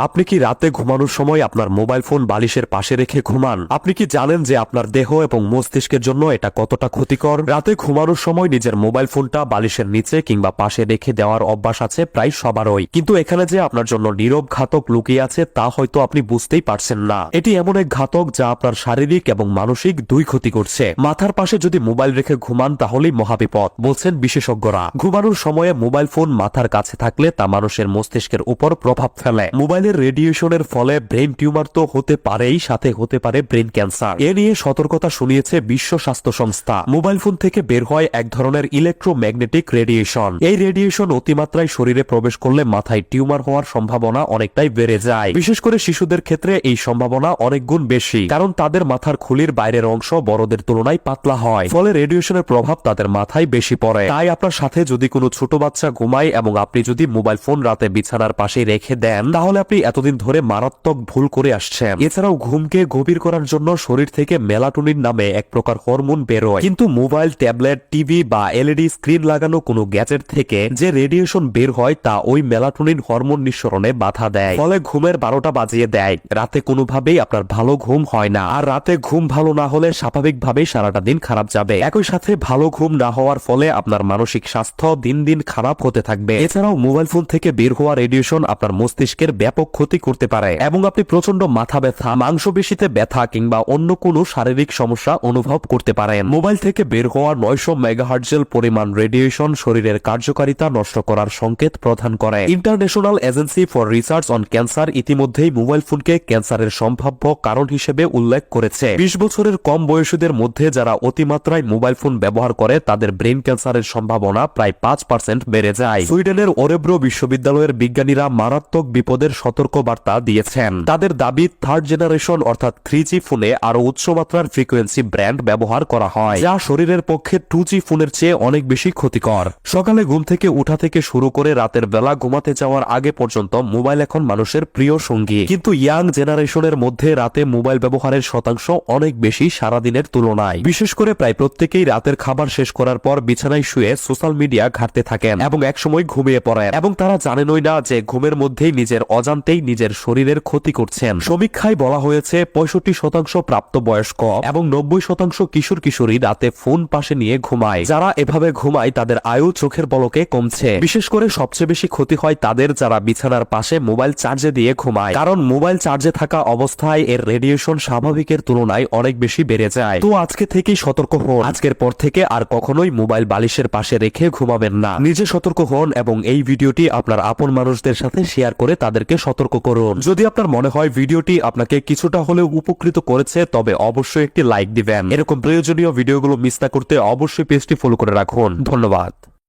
আপনি কি রাতে ঘুমানোর সময় আপনার মোবাইল ফোন বালিশের পাশে রেখে ঘুমান? আপনি কি জানেন যে আপনার দেহ এবং মস্তিষ্কের জন্য এটা কতটা ক্ষতিকর? রাতে ঘুমানোর সময় নিজের মোবাইল ফোনটা বালিশের নিচে কিংবা পাশে রেখে দেওয়ার অভ্যাস আছে প্রায় সবারই। কিন্তু এখানে যে আপনার জন্য নীরব ঘাতক লুকিয়ে আছে, তা হয়তো আপনি বুঝতেই পারছেন না। এটি এমন এক ঘাতক যা আপনার শারীরিক এবং মানসিক দুই ক্ষতি করছে। মাথার পাশে যদি মোবাইল রেখে ঘুমান, তাহলেই মহাবিপদ, বলছেন বিশেষজ্ঞরা। ঘুমানোর সময়ে মোবাইল ফোন মাথার কাছে থাকলে তা মানুষের মস্তিষ্কের উপর প্রভাব ফেলে। মোবাইলের রেডিয়েশনের ফলে ব্রেন টিউমার তো হতে পারেই, সাথে হতে পারে ব্রেন ক্যান্সার এ নিয়ে সতর্কতা শুনিয়েছে বিশ্ব স্বাস্থ্য সংস্থা। মোবাইল ফোন থেকে বের হয় এক ধরনের ইলেকট্রোম্যাগনেটিক রেডিয়েশন এই রেডিয়েশন অতিমাত্রায় শরীরে প্রবেশ করলে মাথায় টিউমার হওয়ার সম্ভাবনা অনেকটাই বেড়ে যায়। বিশেষ করে শিশুদের ক্ষেত্রে এই সম্ভাবনা অনেক গুণ বেশি, কারণ তাদের মাথার খুলির বাইরের অংশ বড়দের তুলনায় পাতলা হয়, ফলে রেডিয়েশনের প্রভাব তাদের মাথায় বেশি পড়ে। তাই আপনার সাথে যদি কোনো ছোট বাচ্চা ঘুমায় এবং আপনি যদি মোবাইল ফোন রাতে বিছানার পাশে রেখে দেন, তাহলে আপনি এতদিন ধরে মারাত্মক ভুল করে আসছেন। এছাড়াও ঘুমকে গভীর করার জন্য শরীর থেকে মেলাটোনিন নামে এক প্রকার হরমোন বেরোয়। কিন্তু মোবাইল, ট্যাবলেট, টিভি বা এলইডি স্ক্রিন লাগানো কোনো গ্যাজেট থেকে যে রেডিয়েশন বের হয় তা ওই মেলাটোনিন হরমোন নিঃসরণে বাধা দেয়। ফলে ঘুমের বারোটা বাজিয়ে দেয়। রাতে কোনোভাবেই আপনার ভালো ঘুম হয় না। আর রাতে ঘুম ভালো না হলে স্বাভাবিকভাবেই সারাটা দিন খারাপ যাবে। একই সাথে ভালো ঘুম না হওয়ার ফলে আপনার মানসিক স্বাস্থ্য দিন দিন খারাপ হতে থাকবে। এছাড়াও মোবাইল ফোন থেকে বের হওয়া রেডিয়েশন আপনার মস্তিষ্কের ব্যাপক ক্ষতি করতে পারে এবং আপনি প্রচণ্ড মাথা ব্যথা, মাংসপেশিতে ব্যথা কিংবা অন্য কোনো শারীরিক সমস্যা অনুভব করতে পারেন। মোবাইল থেকে বের হওয়া নয়শো মেগাহার্জেল পরিমাণ রেডিয়েশন শরীরের কার্যকারিতা নষ্ট করার সংকেত প্রদান করে। International agency for research on cancer ইতিমধ্যেই মোবাইল ফোনকে ক্যান্সারের সম্ভাব্য কারণ হিসেবে উল্লেখ করেছে। বিশ বছরের কম বয়সীদের মধ্যে যারা অতিমাত্রায় মোবাইল ফোন ব্যবহার করে, তাদের ব্রেন ক্যান্সারের সম্ভাবনা প্রায় পাঁচ পার্সেন্ট বেড়ে যায়। সুইডেনের ওরেব্রো বিশ্ববিদ্যালয়ের বিজ্ঞানীরা মারাত্মক বিপদের সতর্ক বার্তা দিয়েছেন। তাদের দাবি থার্ড জেনারেশন অর্থাৎ থ্রি ফোনে আরও উচ্চমাত্রার ফ্রিকোয়েন্সি ব্র্যান্ড ব্যবহার করা হয়, যা শরীরের পক্ষে টু ফোনের চেয়ে অনেক বেশি ক্ষতিকর। সকালে ঘুম থেকে উঠা থেকে শুরু করে রাতের বেলা ঘুমাতে যাওয়ার আগে পর্যন্ত মোবাইল এখন মানুষের প্রিয় সঙ্গী। কিন্তু ইয়াং জেনারেশনের মধ্যে রাতে মোবাইল ব্যবহারের শতাংশ অনেক বেশি সারাদিনের তুলনায়। বিশেষ করে প্রায় প্রত্যেকেই রাতের খাবার শেষ করার পর বিছানায় শুয়ে সোশ্যাল মিডিয়া ঘাটতে থাকেন এবং একসময় ঘুমিয়ে পড়েন। এবং তারা জানেনই না যে ঘুমের মধ্যেই নিজের অজান্তেই নিজের শরীরের ক্ষতি করছেন। সমীক্ষায় বলা হয়েছে, পঁয়ষট্টি শতাংশ প্রাপ্তবয়স্ক এবং নব্বই শতাংশ কিশোর কিশোরী রাতে ফোন পাশে নিয়ে ঘুমায়। যারা এভাবে ঘুমায়, তাদের আয়ু চোখের বলকে কমছে। বিশেষ করে সবচেয়ে বেশি ক্ষতি হয় তাদের যারা বিছানার পাশে মোবাইল চার্জে দিয়ে ঘুমায়। কারণ মোবাইল চার্জে থাকা অবস্থায় এর রেডিয়েশন স্বাভাবিকের তুলনায় অনেক বেশি বেড়ে যায়। তো আজকে থেকেই সতর্ক হন। আজকের পর থেকে আর কখনোই মোবাইল বালিশের পাশে রেখে ঘুমাবেন না। নিজে সতর্ক হন এবং এই ভিডিওটি আপনার আপন মানুষদের সাথে শেয়ার করে তাদেরকে সতর্ক করুন। যদি আপনার মনে হয় ভিডিওটি আপনাকে কিছুটা হলেও উপকৃত করেছে, তবে অবশ্যই একটি লাইক দিবেন। এরকম প্রয়োজনীয় ভিডিওগুলো মিস না করতে অবশ্যই পেজটি ফলো করে রাখুন। ধন্যবাদ।